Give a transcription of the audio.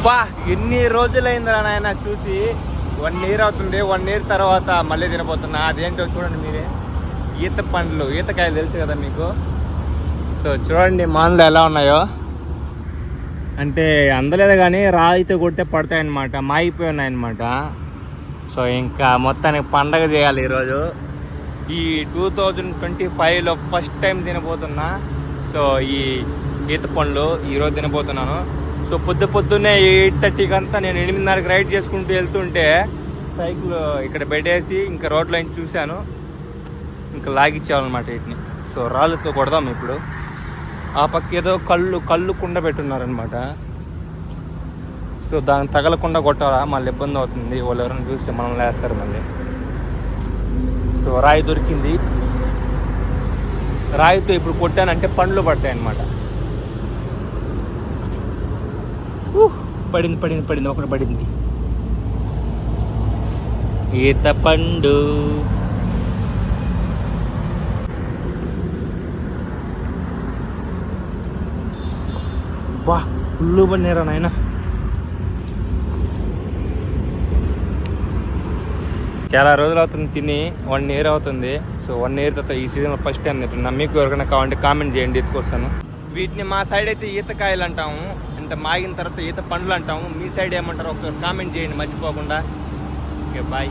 అబ్బా ఎన్ని రోజులైందిరా నాయన చూసి. వన్ ఇయర్ అవుతుంది వన్ ఇయర్ తర్వాత మళ్ళీ తినబోతున్నా. అదేంటో చూడండి మీరే. ఈత పండ్లు ఈతకాయలు తెలుసు కదా మీకు. సో చూడండి మానులు ఎలా ఉన్నాయో. అంటే అందలేదు కానీ రాయితో కొడితే పడతాయి అనమాట మాగిపోయి ఉన్నాయన్నమాట సో ఇంకా మొత్తానికి పండగ చేయాలి ఈరోజు. ఈ టూ థౌజండ్ ట్వంటీ ఫైవ్లో ఫస్ట్ టైం తినబోతున్నా. సో ఈ ఈత పండ్లు ఈరోజు తినబోతున్నాను. సో పొద్దు పొద్దున్నే ఎయిట్ థర్టీకి అంతా నేను ఎనిమిదిన్నరకి రైడ్ చేసుకుంటూ వెళ్తుంటే సైకిల్ ఇక్కడ పెట్టేసి ఇంకా రోడ్ లైన్ చూశాను. ఇంకా లాగిచ్చామన్నమాట వీటిని. సో రాళ్ళతో కొడదాం ఇప్పుడు. ఆ పక్క ఏదో కళ్ళు కళ్ళు కుండ పెట్టున్నారనమాట. సో దాన్ని తగలకుండా కొట్టాలా? మళ్ళీ ఇబ్బంది అవుతుంది. వాళ్ళు ఎవరైనా చూస్తే మనం లేస్తారు మళ్ళీ. సో రాయి దొరికింది. రాయితో ఇప్పుడు కొట్టానంటే పండ్లు పడతాయి అనమాట పడింది పడింది పడింది ఒకటి పడింది. ఈత పండు. బా ఫుల్లు పడినారా నాయన. చాలా రోజులు అవుతుంది తిని వన్ ఇయర్ అవుతుంది. సో వన్ ఇయర్ తర్వాత ఈ సీజన్ ఫస్ట్ టైం తింటున్నా. మీకు ఎవరికైనా కావాలంటే కామెంట్ చేయండి ఎత్తుకొస్తాను. వీటిని మా సైడ్ అయితే ఈతకాయలు అంటాము. అంటే మాగిన తర్వాత ఈత పండ్లు అంటాము. మీ సైడ్ ఏమంటారు? ఒకసారి కామెంట్ చేయండి. మర్చిపోకుండా. Okay bye